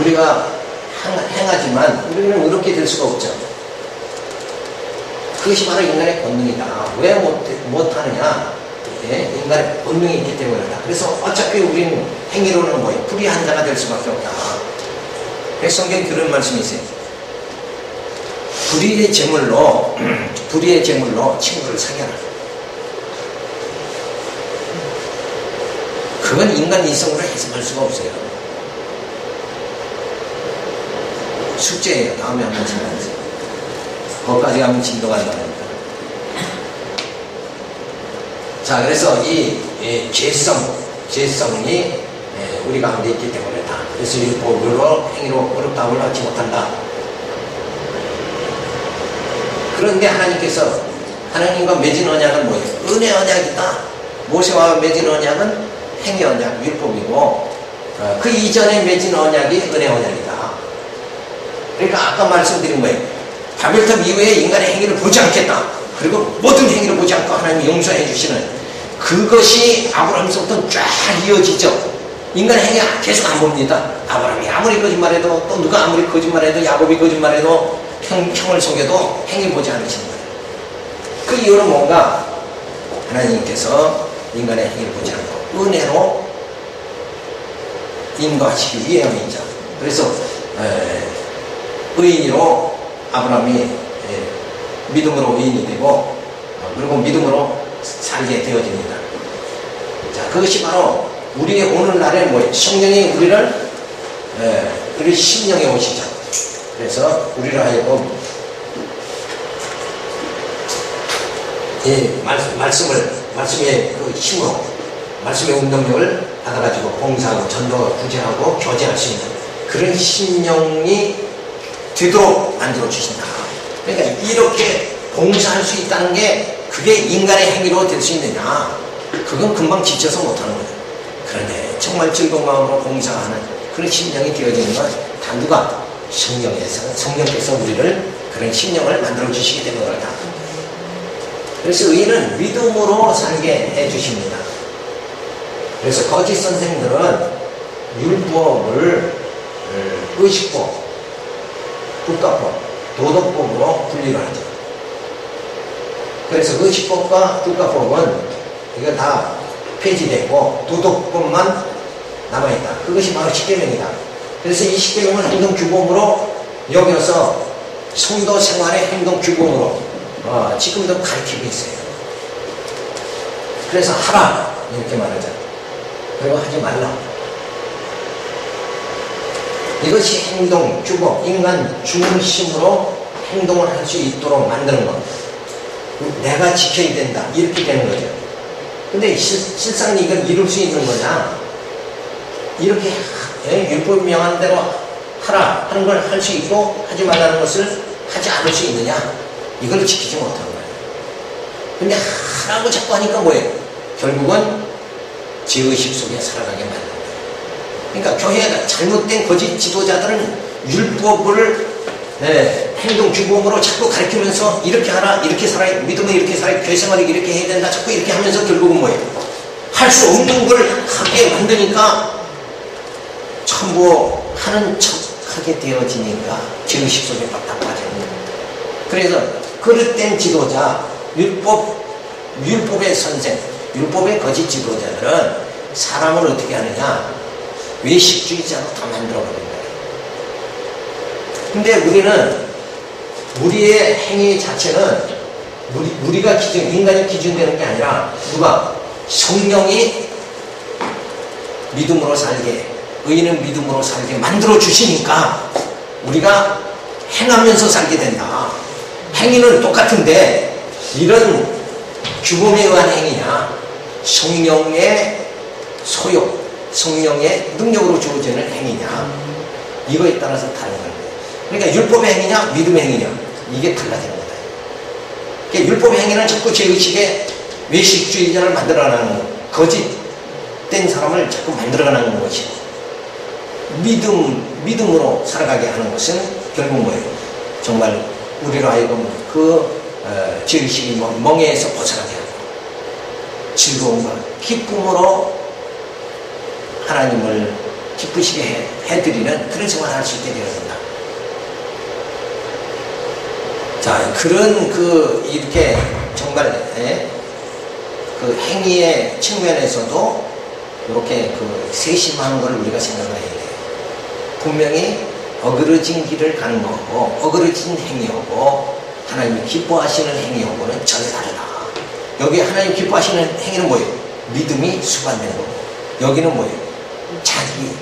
우리가 행하지만 우리는 의롭게 될 수가 없죠. 그것이 바로 인간의 본능이다. 왜 못, 못하느냐? 예? 인간의 본능이 있기 때문이다. 그래서 어차피 우리는 행위로는 뭐예요? 불의한 자가 될 수밖에 없다. 그래서 성경에 그런 말씀이 있어요. 불의의 제물로, 불의의 제물로 친구를 사겨라. 그건 인간 이성으로 해석할 수가 없어요. 숙제예요. 다음에 한번 생각하세요. 거기까지 가면 진도가 안 나옵니다. 자, 그래서 이, 이 죄성, 죄성이 예, 우리 가운데 있기 때문이다. 그래서 율법으로 행위로 어렵다고 하지 못한다. 그런데 하나님께서 하나님과 맺은 언약은 뭐예요? 은혜 언약이다. 모세와 맺은 언약은 행위 언약, 율법이고 어, 그 이전에 맺은 언약이 은혜 언약이다. 그러니까 아까 말씀드린 거예요. 바벨탑 이후에 인간의 행위를 보지 않겠다. 그리고 모든 행위를 보지 않고 하나님이 용서해 주시는 그것이 아브라함서부터 쫙 이어지죠. 인간의 행위 계속 안 봅니다. 아브라함이 아무리 거짓말해도 또 누가 아무리 거짓말해도 야곱이 거짓말해도 형, 형을 속여도 행위 보지 않으시는 거예요. 그 이유는 뭔가 하나님께서 인간의 행위를 보지 않고 은혜로 인도하시기 위함이죠. 그래서 에, 의인으로 아브라함이 에, 믿음으로 의인이 되고 어, 그리고 믿음으로 살게 되어집니다. 자, 그것이 바로 우리의 오늘날의 뭐예요? 성령이 우리를 에, 우리 심령에 오시죠. 그래서 우리를 하여금 이 말씀, 말씀을 말씀의 그 힘으로 말씀의 운동력을 받아가지고 봉사하고 전도 구제하고 교제할 수 있는 그런 심령이 되도록 만들어 주신다. 그러니까 이렇게 봉사할 수 있다는 게 그게 인간의 행위로 될 수 있느냐? 그건 금방 지쳐서 못하는 거예요. 그런데 정말 즐거운 마음으로 봉사하는 그런 심령이 되어지는 건다 누가 성령에서 성령께서 우리를 그런 심령을 만들어 주시기 때문이다. 그래서 의인은 믿음으로 살게 해 주십니다. 그래서 거짓 선생들은 율법을 어, 의식법, 국가법, 도덕법으로 분리를 하죠. 그래서 의식법과 국가법은 이거 다 폐지되고 도덕법만 남아있다. 그것이 바로 십계명이다. 그래서 이 십계명은 행동 규범으로 여겨서 성도 생활의 행동 규범으로 어, 지금도 가르치고 있어요. 그래서 하라 이렇게 말하자. 그리고 하지 말라. 이것이 행동 규범, 인간 중심으로 행동을 할 수 있도록 만드는 것. 내가 지켜야 된다. 이렇게 되는 거죠. 근데 실, 실상 이걸 이룰 수 있는 거냐? 이렇게 예, 율법 명한 대로 하라 하는 걸 할 수 있고 하지 말라는 것을 하지 않을 수 있느냐? 이걸 지키지 못한 거예요. 근데 하라고 자꾸 하니까 뭐예요? 결국은 죄의식 속에 살아가게 만든 거예요. 그러니까 교회가 잘못된 거짓 지도자들은 율법을 네, 행동 규범으로 자꾸 가르치면서 이렇게 하라, 이렇게 살아, 믿음은 이렇게 살아, 교회 생활을 이렇게 해야 된다, 자꾸 이렇게 하면서 결국은 뭐예요? 할 수 없는 걸 하게 만드니까 전부 하는 척 하게 되어지니까 죄의식 속에 빡딱 빠져있는. 그래서 그릇된 지도자, 율법, 율법의 선생, 율법의 거짓 지도자들은 사람을 어떻게 하느냐? 외식주의자로 다 만들어버린 거예요. 근데 우리는 우리의 행위 자체는 우리, 우리 가 기준, 인간이 기준되는 게 아니라 누가? 성령이 믿음으로 살게, 의인은 믿음으로 살게 만들어 주시니까 우리가 행하면서 살게 된다. 행위는 똑같은데 이런 규범에 의한 행위냐? 성령의 소욕, 성령의 능력으로 주어지는 행위냐? 이거에 따라서 다른 거예요. 그러니까 율법의 행위냐, 믿음의 행위냐, 이게 달라지는 거다. 그러니까 율법의 행위는 자꾸 죄의식에 외식주의자를 만들어가는 거짓된 사람을 자꾸 만들어가는 것이고, 믿음, 믿음으로 살아가게 하는 것은 결국 뭐예요? 정말 우리로 하여금 그 어, 죄의식이 멍에에서 벗어나게 하고, 즐거움과 기쁨으로 하나님을 기쁘시게 해, 해드리는 그런 생활을 할 수 있게 된다. 자, 그런 그, 이렇게 정말, 예, 그 행위의 측면에서도 이렇게 그 세심한 걸 우리가 생각을 해야 돼요. 분명히 어그러진 길을 가는 거고, 어그러진 행위하고, 하나님이 기뻐하시는 행위하고는 전혀 다르다. 여기 하나님 기뻐하시는 행위는 뭐예요? 믿음이 수반되는 거고, 여기는 뭐예요? 자기,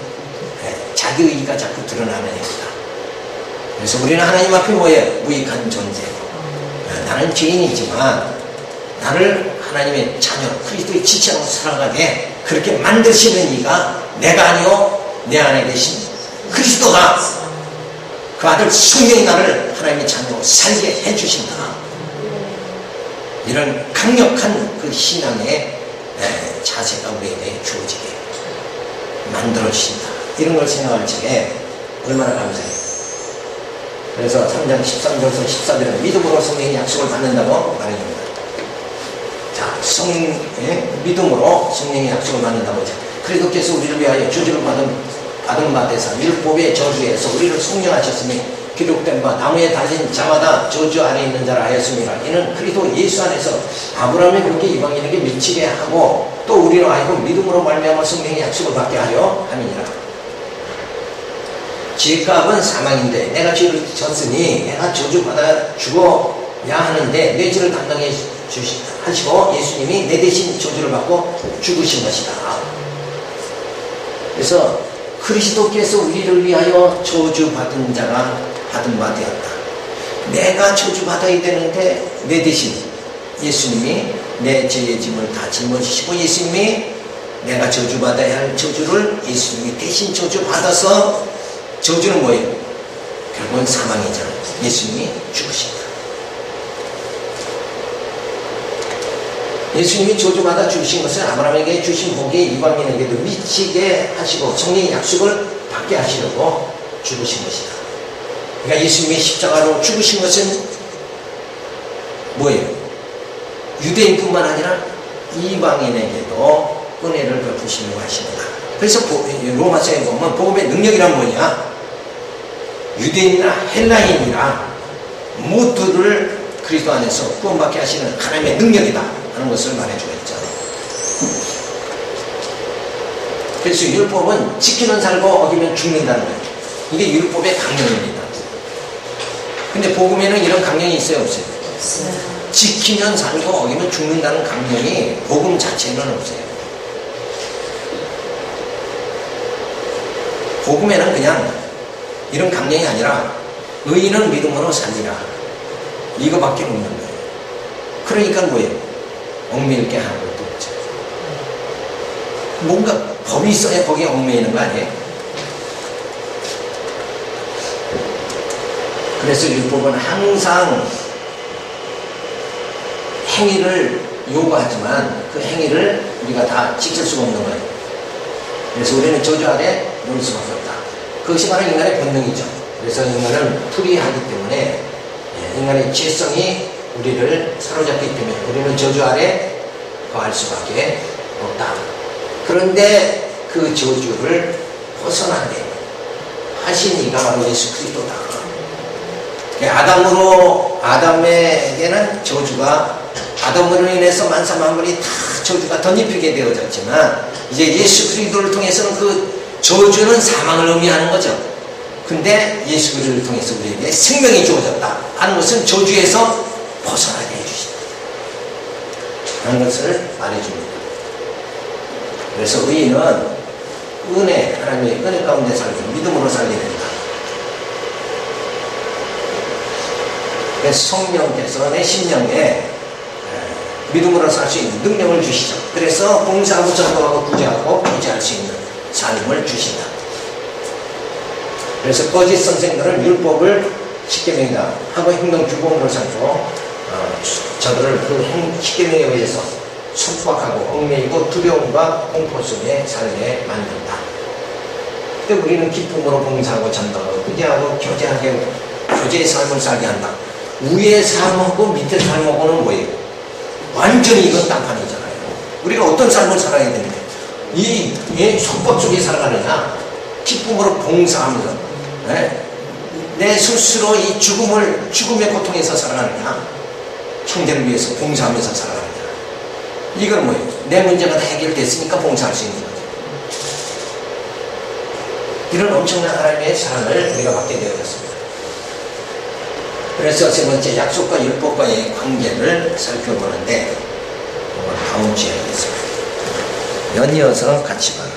예, 자기 의의가 자꾸 드러나는 행위다. 그래서 우리는 하나님 앞에 뭐예요? 무익한 존재. 예, 나는 죄인이지만, 나를 하나님의 자녀, 그리스도의 지체로 살아가게 그렇게 만드시는 이가 내가 아니요, 내 안에 계신 그리스도다. 그 아들 성령이 나를 하나님의 자녀로 살게 해주신다. 이런 강력한 그 신앙의 자세가 우리에게 주어지게 만들어주신다. 이런 걸 생각할 적에 얼마나 감사해요. 그래서 3장 13절에서 14절에 믿음으로 성령의 약속을 받는다고 말해줍니다. 자, 성, 예? 믿음으로 성령의 약속을 받는다고 하죠. 그리스도께서 우리를 위하여 저주를 받은 받은 바 되사 율법의 저주에서 우리를 속량하셨으니 기록된 바 나무에 달린 자마다 저주 안에 있는 자라 하였습니다. 이는 그리스도 예수 안에서 아브라함의 그렇게 이방인에게 미치게 하고 또 우리로 하여금 믿음으로 말미암아 성령의 약속을 받게 하려 함이니라. 죄값은 사망인데 내가 죄를 졌으니 내가 저주받아 죽어야 하는데 내 죄를 담당해 주시, 하시고 예수님이 내 대신 저주를 받고 죽으신 것이다. 그래서 그리스도께서 우리를 위하여 저주받은 자가 받은 바 되었다. 내가 저주받아야 되는데 내 대신 예수님이 내 죄의 짐을 다 짊어지시고 예수님이 내가 저주받아야 할 저주를 예수님이 대신 저주받아서 저주는 뭐예요? 결국은 사망이잖아요. 예수님이 죽으신다. 예수님이 저주받아 주신 것은 아브라함에게 주신 복이 이방인에게도 미치게 하시고 성령의 약속을 받게 하시려고 죽으신 것이다. 그러니까 예수님이 십자가로 죽으신 것은 뭐예요? 유대인뿐만 아니라 이방인에게도 은혜를 베푸시려고 하십니다. 그래서 로마서에 보면 복음의 능력이란 뭐냐? 유대인이나 헬라인이나 모두를 그리스도 안에서 구원받게 하시는 하나님의 능력이다. 하는 것을 말해주고 있죠. 그래서 율법은 지키는 살고 어기면 죽는다는 거예요. 이게 율법의 강령입니다. 근데 복음에는 이런 강령이 있어요, 없어요? 지키면 살고 어기면 죽는다는 강령이 복음 자체는 없어요. 복음에는 그냥 이런 강령이 아니라 의인은 믿음으로 살리라. 이거밖에 없는 거예요. 그러니까 뭐예요? 얽매이게 하는 것도 없죠. 뭔가 법이 있어야 거기에 얽매이는 거 아니에요? 그래서 율법은 항상 행위를 요구하지만 그 행위를 우리가 다 지킬 수가 없는 거예요. 그래서 우리는 저주 아래 놓을 수밖에 없다. 그것이 바로 인간의 본능이죠. 그래서 인간은 불의하기 때문에 예, 인간의 지성이 우리를 사로잡기 때문에 우리는 저주 아래 거할 수밖에 없다. 그런데 그 저주를 벗어나게 하신 이가 바로 예수 그리스도다. 아담으로 아담에게는 저주가 아담으로 인해서 만사 만물이 다 저주가 덧입히게 되어졌지만 이제 예수 그리스도를 통해서는 그 저주는 사망을 의미하는 거죠. 근데 예수 그리스도를 통해서 우리에게 생명이 주어졌다 하는 것은 저주에서 벗어나게 해주신다. 하는 것을 말해줍니다. 그래서 의인은 은혜, 하나님의 은혜 가운데 살기, 믿음으로 살게 된다. 그래서 성령께서 내 심령에 믿음으로 살 수 있는 능력을 주시죠. 그래서 봉사하고 전도하고 구제하고 교제할 수 있는 삶을 주신다. 그래서 거짓 선생들은 율법을 십계명이다 하고 행동 규범으로 삼고 저들을 그 십계명에 의해서 속박하고 얽매이고 두려움과 공포 속에 살게 만든다. 근데 우리는 기쁨으로 봉사하고 전도하고 구제하고 교제하게 교제의 삶을 살게 한다. 위의 삶하고 밑의 삶하고는 뭐예요? 완전히 이건 딴판이잖아요. 우리가 어떤 삶을 살아야 되는데 이, 이 속박 속에 살아가느냐 기쁨으로 봉사하면서 예? 내 스스로 이 죽음을 죽음의 고통에서 살아가느냐 형제를 위해서 봉사하면서 살아가느냐 이건 뭐예요? 내 문제가 다 해결됐으니까 봉사할 수 있는 거죠. 이런 엄청난 하나님의 사랑을 우리가 받게 되어졌습니다. 그래서 세 번째 약속과 율법과의 관계를 살펴보는데 다음 주에 하겠습니다. 연이어서 같이 봐요.